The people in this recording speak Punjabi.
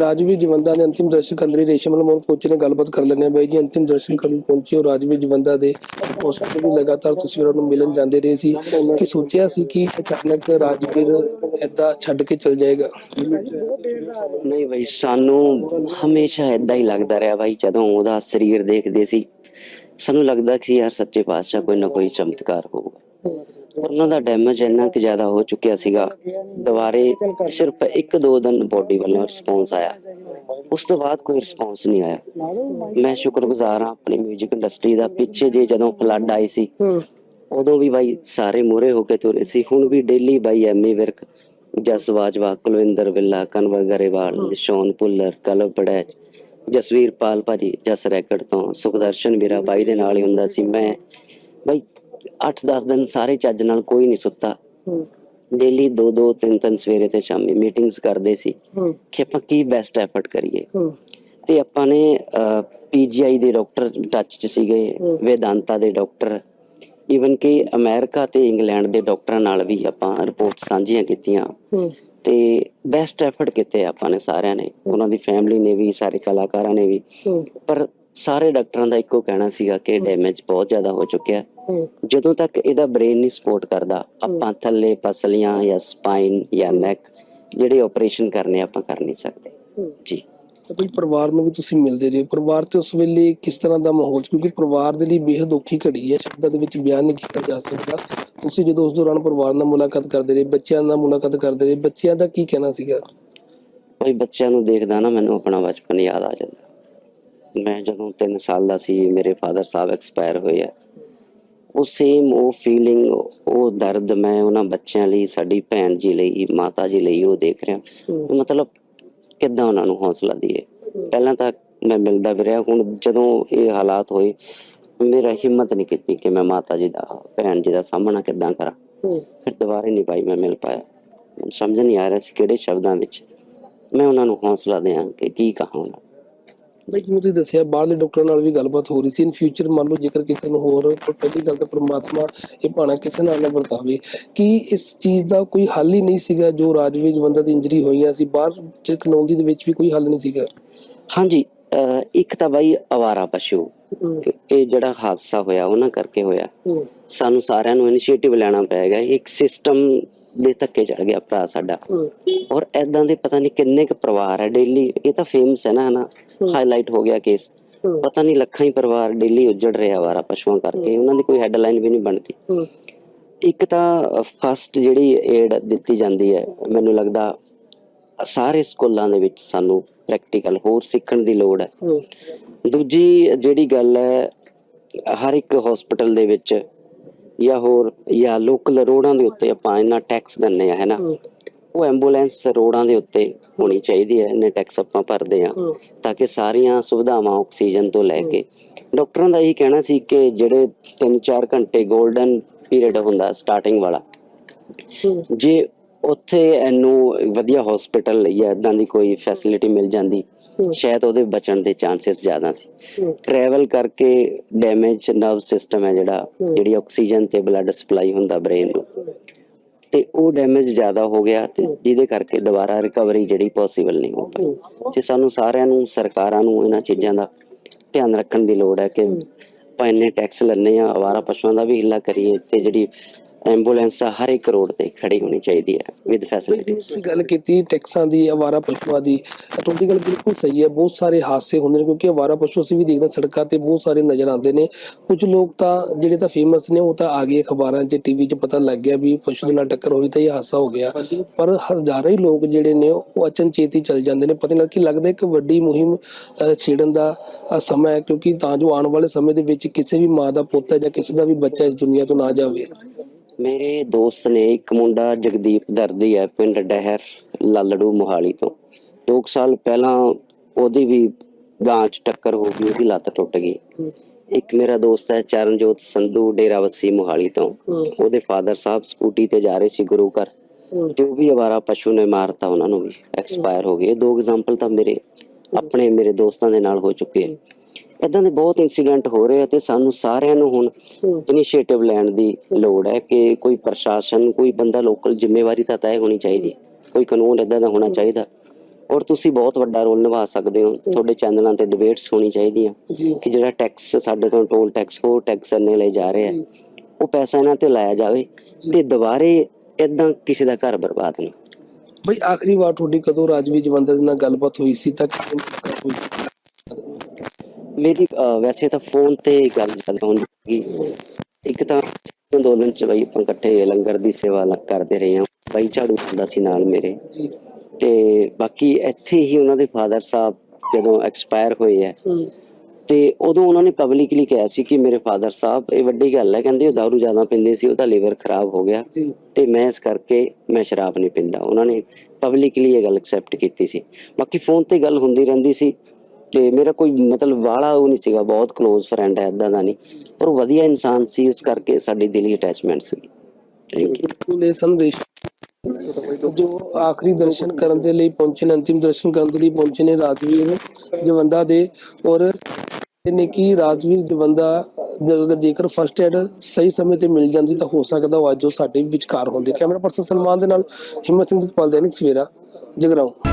ਰਾਜਵੀਰ ਜਵੰਦਾ ਦੇ ਅੰਤਿਮ ਦਰਸ਼ਨ ਕਰਨ ਲਈ ਰੇਸ਼ਮ ਮੋਹਨ ਪਹੁੰਚੇ ਨੇ ਗੱਲਬਾਤ ਕਰ ਲੈਣੇ ਬਾਈ ਜੀ, ਅੰਤਿਮ ਦਰਸ਼ਨ ਕਰਨ ਪਹੁੰਚੇ ਉਹ ਰਾਜਵੀਰ ਜਵੰਦਾ ਦੇ ਹਸਪੀਟਲ ਵੀ। ਲਗਾਤਾਰ ਤਸਵੀਰਾਂ ਨੂੰ ਮਿਲਣ ਜਾਂਦੇ ਰਹੇ ਸੀ। ਕਿ ਸੋਚਿਆ ਸੀ ਕਿ ਅਚਾਨਕ ਰਾਜਵੀਰ ਏਦਾਂ ਛੱਡ ਕੇ ਚਲ ਜਾਏਗਾ? ਨਹੀਂ ਬਈ, ਸਾਨੂੰ ਹਮੇਸ਼ਾ ਇਦਾਂ ਹੀ ਲੱਗਦਾ ਰਿਹਾ ਬਾਈ, ਜਦੋਂ ਉਹਦਾ ਸਰੀਰ ਦੇਖਦੇ ਸੀ। ਸਾਨੂੰ ਲੱਗਦਾ ਕਿ ਯਾਰ ਸੱਚੇ ਪਾਤਸ਼ਾਹ ਕੋਈ ਨਾ ਕੋਈ ਚਮਤਕਾਰ ਹੋਊਗਾ। ਉਹਨਾਂ ਦਾ ਡੈਮੇਜ ਇੰਨਾ ਕਿ ਜ਼ਿਆਦਾ ਹੋ ਚੁੱਕਿਆ ਸੀਗਾ। ਦੁਬਾਰੇ ਸਿਰਫ ਇੱਕ ਦੋ ਦਿਨ ਬੋਡੀ ਵੱਲੋਂ ਰਿਸਪੌਂਸ ਆਇਆ। ਉਸ ਤੋਂ ਬਾਅਦ ਕੋਈ ਰਿਸਪੌਂਸ ਨਹੀਂ ਆਇਆ। ਮੈਂ ਸ਼ੁਕਰਗੁਜ਼ਾਰ ਹਾਂ ਆਪਣੀ 뮤직 ਇੰਡਸਟਰੀ ਦਾ। ਪਿੱਛੇ ਜੇ ਜਦੋਂ ਫਲੱਡ ਆਈ ਸੀ ਉਦੋਂ ਵੀ ਬਾਈ ਸਾਰੇ ਮੂਹਰੇ ਹੋ ਕੇ ਤੁਰੇ ਸੀ। ਹੁਣ ਵੀ ਡੇਲੀ ਬਾਈ ਐਮੀ ਵਿਰਕ ਜਸ ਬਾਜਵਾ ਕੁਲਵਿੰਦਰ ਵਿੱਲਾ ਕਨਵਰ ਗਰੇਵਾਲ ਨਿਸ਼ਾਨ ਪੁੱਲਰ ਕਲਬ ਜਸਵੀਰ ਪਾਲ ਭਾਜੀ ਜਸ ਰੈਕਟ ਤੋਂ ਸੁਖਦਰਸ਼ਨ ਵੀਰਾ ਬਾਈ ਦੇ ਨਾਲ ਹੀ ਹੁੰਦਾ ਸੀ। ਮੈਂ ਬਾਈ 8-10 ਦਿਨ ਸਾਰੇ ਚੱਜ ਨਾਲ ਕੋਈ ਨਹੀਂ ਸੁੱਤਾ। ਡੇਲੀ 2-2 3-3 ਸਵੇਰੇ ਤੇ ਸ਼ਾਮੀ ਮੀਟਿੰਗਸ ਕਰਦੇ ਸੀ ਕਿ ਆਪਾਂ ਕੀ ਬੈਸਟ ਐਫਰਟ ਕਰੀਏ। ਤੇ ਆਪਾਂ ਨੇ ਪੀਜੀਆਈ ਦੇ ਡਾਕਟਰ ਟੱਚ 'ਚ ਸੀਗੇ ਵੇਦਾਂਤਾ ਦੇ ਡਾਕਟਰ ਈਵਨ ਕਿ ਅਮਰੀਕਾ ਤੇ ਇੰਗਲੈਂਡ ਦੇ ਡਾਕਟਰਾਂ ਨਾਲ ਵੀ ਆਪਾਂ ਰਿਪੋਰਟ ਸਾਂਝੀਆਂ ਕੀਤੀਆਂ। ਤੇ ਬੈਸਟ ਐਫਰਟ ਕੀਤੇ ਆਪਾਂ ਨੇ ਸਾਰਿਆਂ ਨੇ। ਉਹਨਾਂ ਦੀ ਫੈਮਿਲੀ ਨੇ ਵੀ ਸਾਰੇ ਕਲਾਕਾਰਾਂ ਨੇ ਵੀ। ਪਰ ਸਾਰੇ ਡਾਕਟਰਾਂ ਦਾ ਇੱਕੋ ਕਹਿਣਾ ਸੀਗਾ ਕਿ ਡੈਮੇਜ ਬਹੁਤ ਜ਼ਿਆਦਾ ਹੋ ਚੁੱਕਿਆ। ਹੈ। ਜਦੋਂ ਤੱਕ ਇਹਦਾ ਬ੍ਰੇਨ ਨਹੀਂ ਸਪੋਰਟ ਕਰਦਾ ਆਪਾਂ ਥੱਲੇ ਪਸਲੀਆਂ ਜਾਂ ਸਪਾਈਨ ਜਾਂ ਨੈਕ ਜਿਹੜੇ ਆਪਰੇਸ਼ਨ ਕਰਨੇ ਆਪਾਂ ਕਰ ਨਹੀਂ ਸਕਦੇ। ਜੀ। ਤਾਂ ਕੋਈ ਪਰਿਵਾਰ ਨੂੰ ਵੀ ਤੁਸੀਂ ਮਿਲਦੇ ਰਹੇ ਪਰਿਵਾਰ ਤੇ ਉਸ ਵੇਲੇ ਕਿਸ ਤਰ੍ਹਾਂ ਦਾ ਮਾਹੌਲ ਸੀ? ਕਿਉਂਕਿ ਪਰਿਵਾਰ ਦੇ ਲਈ ਬੇहद ਔਖੀ ਘੜੀ ਹੈ। ਸ਼ਬਦਾਂ ਦੇ ਵਿੱਚ ਬਿਆਨ ਨਹੀਂ ਕੀਤਾ ਜਾ ਸਕਦਾ। ਤੁਸੀਂ ਜਦੋਂ ਉਸ ਦੌਰਾਨ ਪਰਿਵਾਰ ਨਾਲ ਮੁਲਾਕਾਤ ਕਰਦੇ ਰਹੇ ਬੱਚਿਆਂ ਨਾਲ ਮੁਲਾਕਾਤ ਕਰਦੇ ਰਹੇ ਬੱਚਿਆਂ ਦਾ ਕੀ ਕਹਿਣਾ ਸੀਗਾ? ਕੋਈ ਬੱਚਿਆਂ ਨੂੰ ਦੇਖਦਾ ਨਾ ਮੈਨੂੰ ਆਪਣਾ ਬਚਪਨ ਯਾਦ ਆ ਜਾਂਦਾ। ਮੈਂ ਜਦੋਂ 3 ਸਾਲ ਦਾ ਸੀ ਮੇਰੇ ਫਾਦਰ ਸਾਹਿਬ ਐਕਸਪਾਇਰ ਹੋਏ ਆ। ਉਹ ਸੇਮ ਉਹ ਫੀਲਿੰਗ ਉਹ ਦਰਦ ਮੈਂ ਉਹਨਾਂ ਬੱਚਿਆਂ ਲਈ ਸਾਡੀ ਭੈਣ ਜੀ ਲਈ ਮਾਤਾ ਜੀ ਲਈ ਉਹ ਦੇਖ ਰਿਹਾ। ਮਤਲਬ ਕਿੱਦਾਂ ਉਹਨਾਂ ਨੂੰ ਹੌਸਲਾ ਦਈਏ। ਪਹਿਲਾਂ ਤਾਂ ਮੈਂ ਮਿਲਦਾ ਵੀ ਰਿਹਾ ਹੁਣ ਜਦੋਂ ਇਹ ਹਾਲਾਤ ਹੋਏ ਮੇਰਾ ਹਿੰਮਤ ਨਹੀਂ ਕੀਤੀ ਕਿ ਮੈਂ ਮਾਤਾ ਜੀ ਦਾ ਭੈਣ ਜੀ ਦਾ ਸਾਹਮਣਾ ਕਿੱਦਾਂ ਕਰਾਂ। ਫਿਰ ਦੁਬਾਰੇ ਨਹੀਂ ਪਾਈ ਮੈਂ ਮਿਲ ਪਾਇਆ। ਸਮਝ ਨਹੀਂ ਆ ਰਿਹਾ ਸੀ ਕਿਹੜੇ ਸ਼ਬਦਾਂ ਵਿੱਚ ਮੈਂ ਉਹਨਾਂ ਨੂੰ ਹੌਸਲਾ ਦਿਆਂ ਕਿ ਕੀ ਕਹਾਂ ਉਹਨਾਂ ਬਈ ਜਿਵੇਂ ਤੁਸੀਂ ਦੱਸਿਆ ਬਾਹਰਲੇ ਡਾਕਟਰਾਂ ਨਾਲ ਵੀ ਗੱਲਬਾਤ ਹੋ ਰਹੀ ਸੀ। ਇਨ ਫਿਊਚਰ ਮੰਨ ਲਓ ਜੇਕਰ ਕਿਸੇ ਨੂੰ ਹੋਰ ਪਹਿਲੀ ਗੱਲ ਤਾਂ ਪ੍ਰਮਾਤਮਾ ਇਹ ਭਾਣਾ ਕਿਸੇ ਨਾਲ ਨਾ ਵਰਤਾਵੇ ਕਿ ਇਸ ਚੀਜ਼ ਦਾ ਕੋਈ ਹੱਲ ਹੀ ਨਹੀਂ ਸੀਗਾ ਜੋ ਰਾਜਵੀਰ ਜਵੰਦਾ ਦੀ ਇੰਜਰੀ ਹੋਈਆਂ ਸੀ। ਬਾਹਰ ਟੈਕਨੋਲੋਜੀ ਦੇ ਵਿੱਚ ਵੀ ਕੋਈ ਹੱਲ ਨਹੀਂ ਸੀਗਾ। ਹਾਂਜੀ ਇੱਕ ਤਾਂ ਬਾਈ ਅਵਾਰਾ ਪਸ਼ੂ। ਇਹ ਜਿਹੜਾ ਹਾਦਸਾ ਹੋਇਆ ਉਹਨਾਂ ਕਰਕੇ ਹੋਇਆ। ਸਾਨੂੰ ਸਾਰਿਆਂ ਨੂੰ ਇਨੀਸ਼ੀਏਟਿਵ ਲੈਣਾ ਪਏਗਾ ਇੱਕ ਸਿਸਟਮ ਦੇ ਧੱਕੇ ਚੜ ਗਿਆ ਭਰਾ ਸਾਡਾ। ਔਰ ਐਦਾਂ ਦੇ ਪਤਾ ਨਹੀਂ ਕਿੰਨੇ ਕੁ ਪਰਿਵਾਰ ਹੈ ਡੇਲੀ ਇਹ ਤਾਂ ਫੇਮਸ ਹੈ ਨਾ ਹਨਾ? ਹਾਈਲਾਈਟ ਹੋ ਗਿਆ ਕੇਸ ਪਤਾ ਨਹੀਂ ਲੱਖਾਂ ਹੀ ਪਰਿਵਾਰ ਡੇਲੀ ਉੱਜੜ ਰਿਹਾ ਵਾਰਾ ਪਸ਼ੂਆਂ ਕਰਕੇ। ਉਹਨਾਂ ਦੀ ਕੋਈ ਹੈਡਲਾਈਨ ਵੀ ਨਹੀਂ ਬਣਦੀ। ਇੱਕ ਤਾਂ ਫਸਟ ਜਿਹੜੀ ਏਡ ਦਿੱਤੀ ਜਾਂਦੀ ਹੈ ਮੈਨੂੰ ਲੱਗਦਾ ਸਾਰੇ ਸਕੂਲਾਂ ਦੇ ਵਿੱਚ ਸਾਨੂੰ ਪ੍ਰੈਕਟੀਕਲ ਹੋਰ ਸਿੱਖਣ ਦੀ ਲੋੜ ਹੈ। ਦੂਜੀ ਜਿਹੜੀ ਗੱਲ ਹੈ ਹਰ ਇੱਕ ਹਸਪੀਟਲ ਦੇ ਵਿੱਚ ਜਾਂ ਹੋਰ ਜਾਂ ਲੋਕਲ ਰੋਡਾਂ ਦੇ ਉੱਤੇ ਆਪਾਂ ਇੰਨਾ ਟੈਕਸ ਦਿੰਨੇ ਆ ਹੈਨਾ? ਉਹ ਐਂਬੂਲੈਂਸ ਰੋਡਾਂ ਦੇ ਉੱਤੇ ਹੋਣੀ ਚਾਹੀਦੀ ਹੈ ਇੰਨੇ ਟੈਕਸ ਆਪਾਂ ਭਰਦੇ ਆ ਤਾਂ ਕਿ ਸਾਰੀਆਂ ਸੁਵਿਧਾਵਾਂ ਆਕਸੀਜਨ ਤੋਂ ਲੈ ਕੇ। ਡਾਕਟਰਾਂ ਦਾ ਇਹੀ ਕਹਿਣਾ ਸੀ ਕਿ ਜਿਹੜੇ 3-4 ਘੰਟੇ 골ਡਨ ਪੀਰੀਅਡ ਹੁੰਦਾ ਸਟਾਰਟਿੰਗ ਵਾਲਾ। ਜੇ ਉੱਥੇ ਇਹਨੂੰ ਵਧੀਆ ਹਸਪੀਟਲ ਜਾਂ ਇਦਾਂ ਦੀ ਕੋਈ ਫੈਸਿਲਿਟੀ ਮਿਲ ਜਾਂਦੀ ਸ਼ਾਇਦ ਉਹਦੇ ਬਚਣ ਦੇ ਚਾਂਸਸ ਜ਼ਿਆਦਾ ਸੀ। ਟਰੈਵਲ ਕਰਕੇ ਡੈਮੇਜ ਨਰਵ ਸਿਸਟਮ ਹੈ ਜਿਹੜਾ ਜਿਹੜੀ ਆਕਸੀਜਨ ਤੇ ਬਲੱਡ ਸਪਲਾਈ ਹੁੰਦਾ ਬ੍ਰੇਨ ਨੂੰ। ਤੇ ਉਹ ਡੈਮੇਜ ਜ਼ਿਆਦਾ ਹੋ ਗਿਆ ਤੇ ਜਿਹਦੇ ਕਰਕੇ ਦੁਬਾਰਾ ਰਿਕਵਰੀ ਜਿਹੜੀ ਪੋਸੀਬਲ ਨਹੀਂ ਹੋ ਪਾਈ। ਤੇ ਸਾਨੂੰ ਸਾਰਿਆਂ ਨੂੰ ਸਰਕਾਰਾਂ ਨੂੰ ਇਹਨਾਂ ਚੀਜ਼ਾਂ ਦਾ ਧਿਆਨ ਰੱਖਣ ਦੀ ਲੋੜ ਹੈ ਕਿ ਆਪਾਂ ਇੰਨੇ ਟੈਕਸ ਲੈਣੇ ਆ ਆਵਾਰਾ ਪਸ਼ੂਆਂ ਦਾ ਵੀ ਹਿੱਲਾ ਕਰੀਏ ਤੇ ਜਿਹੜੀ ਐਂਬੂਲੈਂਸ ਹਰ ਇੱਕ ਰੋਡ ਤੇ ਖੜੀ ਹੋਣੀ ਚਾਹੀਦੀ ਹੈ ਵਿਦ ਫੈਸਿਲਿਟੀਜ਼ ਤੁਸੀਂ ਗੱਲ ਕੀਤੀ ਟੈਕਸਾਂ ਦੀ ਆਵਾਰਾ ਪਸ਼ੂਆਂ ਦੀ ਤੁਹਾਡੀ ਗੱਲ ਬਿਲਕੁਲ ਸਹੀ ਹੈ। ਬਹੁਤ ਸਾਰੇ ਹਾਦਸੇ ਹੁੰਦੇ ਨੇ ਕਿਉਂਕਿ ਆਵਾਰਾ ਪਸ਼ੂ ਅਸੀਂ ਵੀ ਦੇਖਦੇ ਸੜਕਾਂ ਤੇ ਬਹੁਤ ਸਾਰੇ ਨਜ਼ਰ ਆਉਂਦੇ ਨੇ। ਕੁਝ ਲੋਕ ਤਾਂ ਜਿਹੜੇ ਤਾਂ ਫੇਮਸ ਨੇ ਉਹ ਤਾਂ ਆ ਗਏ ਅਖਬਾਰਾਂ 'ਚ ਟੀਵੀ 'ਚ ਪਤਾ ਲੱਗ ਗਿਆ ਵੀ ਪਸ਼ੂ ਦੇ ਨਾਲ ਟੱਕਰ ਹੋਈ ਤਾਂ ਇਹ ਹਾਦਸਾ ਹੋ ਗਿਆ। ਪਰ ਹਜ਼ਾਰਾਂ ਹੀ ਲੋਕ ਜਿਹੜੇ ਨੇ ਉਹ ਅਚਨਚੇਤ ਹੀ ਚਲ ਜਾਂਦੇ ਨੇ। ਪਤਾ ਨਹੀਂ ਕਿ ਲੱਗਦਾ ਇੱਕ ਵੱਡੀ ਮੁਹਿੰਮ ਛੇੜਨ ਦਾ ਸਮਾਂ ਹੈ। ਕਿਉਂਕਿ ਤਾਂ ਜੋ ਆਉਣ ਵਾਲੇ ਸਮੇਂ ਦੇ ਵਿੱਚ ਕਿਸੇ ਵੀ ਮਾਂ ਦਾ ਪੁੱਤ ਹੈ ਜਾਂ ਕਿਸੇ ਦਾ ਵੀ ਬੱਚਾ ਇਸ ਦੁਨੀਆ ਤੋਂ ਨਾ ਜਾਵੇ। ਮੇਰੇ ਦੋਸਤ ਨੇ ਇੱਕ ਮੁੰਡਾ ਜਗਦੀਪ ਦਰਦੀ ਹੈ ਪਿੰਡ ਡਹਿਰ ਲਾਲੜੂ ਮੋਹਾਲੀ ਤੋਂ। 2 ਸਾਲ ਪਹਿਲਾਂ ਉਹਦੀ ਵੀ ਗਾਂ 'ਚ ਟੱਕਰ ਹੋ ਗਈ ਉਹਦੀ ਲੱਤ ਟੁੱਟ ਗਈ। ਇੱਕ ਮੇਰਾ ਦੋਸਤ ਹੈ ਚਰਨਜੋਤ ਸੰਧੂ ਡੇਰਾਵਸੀ ਮੋਹਾਲੀ ਤੋਂ। ਉਹਦੇ ਫਾਦਰ ਸਾਹਿਬ ਸਕੂਟੀ ਤੇ ਜਾ ਰਹੇ ਸੀ ਗੁਰੂ ਘਰ। ਤੇ ਉਹ ਵੀ ਅਵਾਰਾ ਪਸ਼ੂ ਨੇ ਮਾਰਤਾ ਉਹਨਾਂ ਨੂੰ ਵੀ ਐਕਸਪਾਇਰ ਹੋ ਗਏ। ਦੋ ਐਗਜ਼ਾਮਪਲ ਤਾਂ ਮੇਰੇ ਆਪਣੇ ਮੇਰੇ ਦੋਸਤਾਂ ਦੇ ਨਾਲ ਹੋ ਚੁੱਕੇ ਇਦਾਂ ਦੇ ਬਹੁਤ ਇਨਸੀਡੈਂਟ ਹੋ ਰਹੇ ਆ ਤੇ ਸਾਨੂੰ ਸਾਰਿਆਂ ਨੂੰ ਹੁਣ ਇਨੀਸ਼ੀਏਟਿਵ ਲੈਣ ਦੀ ਲੋੜ ਹੈ ਕਿ ਕੋਈ ਪ੍ਰਸ਼ਾਸਨ ਕੋਈ ਬੰਦਾ ਲੋਕਲ ਜ਼ਿੰਮੇਵਾਰੀ ਤਾਂ ਤੈਅ ਹੋਣੀ ਚਾਹੀਦੀ ਕੋਈ ਕਾਨੂੰਨ ਇਦਾਂ ਦਾ ਹੋਣਾ ਚਾਹੀਦਾ। ਔਰ ਤੁਸੀਂ ਬਹੁਤ ਵੱਡਾ ਰੋਲ ਨਿਭਾ ਸਕਦੇ ਹੋ। ਤੁਹਾਡੇ ਚੈਨਲਾਂ ਤੇ ਡਿਬੇਟਸ ਹੋਣੀ ਚਾਹੀਦੀਆਂ। ਕਿ ਜਿਹੜਾ ਟੈਕਸ ਸਾਡੇ ਤੋਂ ਟੋਲ ਟੈਕਸ ਹੋਰ ਟੈਕਸ ਨੇ ਲੈ ਜਾ ਰਹੇ ਆ। ਉਹ ਪੈਸਾ ਇਹਨਾਂ ਤੇ ਲਾਇਆ ਜਾਵੇ ਤੇ ਦੁਬਾਰੇ ਇਦਾਂ ਕਿਸੇ ਦਾ ਘਰ ਬਰਬਾਦ ਨਹੀਂ ਬਈ ਆਖਰੀ ਵਾਰ ਤੁਹਾਡੀ ਕਦੋਂ ਰਾਜਵੀਰ ਜਵੰਦਰ ਨਾਲ ਗੱਲਬਾਤ ਹੋਈ ਸੀ ਤਾਂ ਕਿਵੇਂ ਹੋਈ? ਸੀ? ਮੇਰੀ ਵੈਸੇ ਤਾਂ ਫੋਨ ਤੇ ਗੱਲ ਜ਼ਿਆਦਾ ਹੁੰਦੀ ਇੱਕ ਤਾਂ ਅੰਦੋਲਨ ਚ ਬਈ ਆਪਾਂ ਇਕੱਠੇ ਲੰਗਰ ਦੀ ਸੇਵਾ ਕਰਦੇ ਰਹੇ ਹਾਂ। ਬਾਈ ਝਾੜੂ ਹੁੰਦਾ ਸੀ ਨਾਲ ਮੇਰੇ। ਤੇ ਬਾਕੀ ਇੱਥੇ ਹੀ ਉਹਨਾਂ ਦੇ ਫਾਦਰ ਸਾਹਿਬ ਜਦੋਂ ਐਕਸਪਾਇਰ ਹੋਏ ਆ ਤੇ ਉਦੋਂ ਉਹਨਾਂ ਨੇ ਪਬਲਿਕਲੀ ਕਿਹਾ ਸੀ ਕਿ ਮੇਰੇ ਫਾਦਰ ਸਾਹਿਬ ਇਹ ਵੱਡੀ ਗੱਲ ਹੈ ਕਹਿੰਦੇ ਉਹ ਦਾਰੂ ਜ਼ਿਆਦਾ ਪੀਂਦੇ ਸੀ ਉਹਦਾ ਲੀਵਰ ਖਰਾਬ ਹੋ ਗਿਆ। ਤੇ ਮੈਂ ਇਸ ਕਰਕੇ ਮੈਂ ਸ਼ਰਾਬ ਨਹੀਂ ਪੀਂਦਾ। ਉਹਨਾਂ ਨੇ ਪਬਲਿਕਲੀ ਇਹ ਗੱਲ ਐਕਸੈਪਟ ਕੀਤੀ ਸੀ। ਬਾਕੀ ਫੋਨ ਤੇ ਗੱਲ ਹੁੰਦੀ ਰਹਿੰਦੀ ਸੀ। ਤੇ ਮੇਰਾ ਕੋਈ ਮਤਲਬ ਵਾਲਾ ਉਹ ਨਹੀਂ ਸੀਗਾ, ਬਹੁਤ ক্লোਜ਼ ਫਰੈਂਡ ਹੈ ਇਦਾਂ ਦਾ ਨਹੀਂ। ਪਰ ਵਧੀਆ ਇਨਸਾਨ ਸੀ, ਉਸ ਕਰਕੇ ਸਾਡੀ ਦਿਲੀ ਅਟੈਚਮੈਂਟ ਸੀ ਥੈਂਕ ਯੂ ਬਿਲਕੁਲ ਇਹ ਸੰਦੇਸ਼ ਜੋ ਆਖਰੀ ਦਰਸ਼ਨ ਕਰਨ ਦੇ ਲਈ ਪਹੁੰਚੇ ਨੇ, ਅੰਤਿਮ ਦਰਸ਼ਨ ਕਰਨ ਦੇ ਲਈ ਪਹੁੰਚੇ ਨੇ ਰਾਜਵੀਰ ਜਵੰਦਾ ਦੇ। ਔਰ ਨੇ ਕਿ ਰਾਜਵੀਰ ਜਵੰਦਾ ਅਗਰ ਜੇਕਰ ਫਸਟ ਐਡ ਸਹੀ ਸਮੇਂ ਤੇ ਮਿਲ ਜਾਂਦੀ ਤਾਂ ਹੋ ਸਕਦਾ ਉਹ ਅੱਜ ਉਹ ਸਾਡੇ ਵਿਚਕਾਰ ਹੁੰਦੇ। ਕੈਮਰਾ ਪਰਸਨ ਸਲਮਾਨ ਦੇ ਨਾਲ ਹਿੰਮਤ ਸਿੰਘ ਦੀ ਪਾਲ ਦੈਨਿਕ ਸਵੇਰਾ, ਜਗਰਾਉਂ।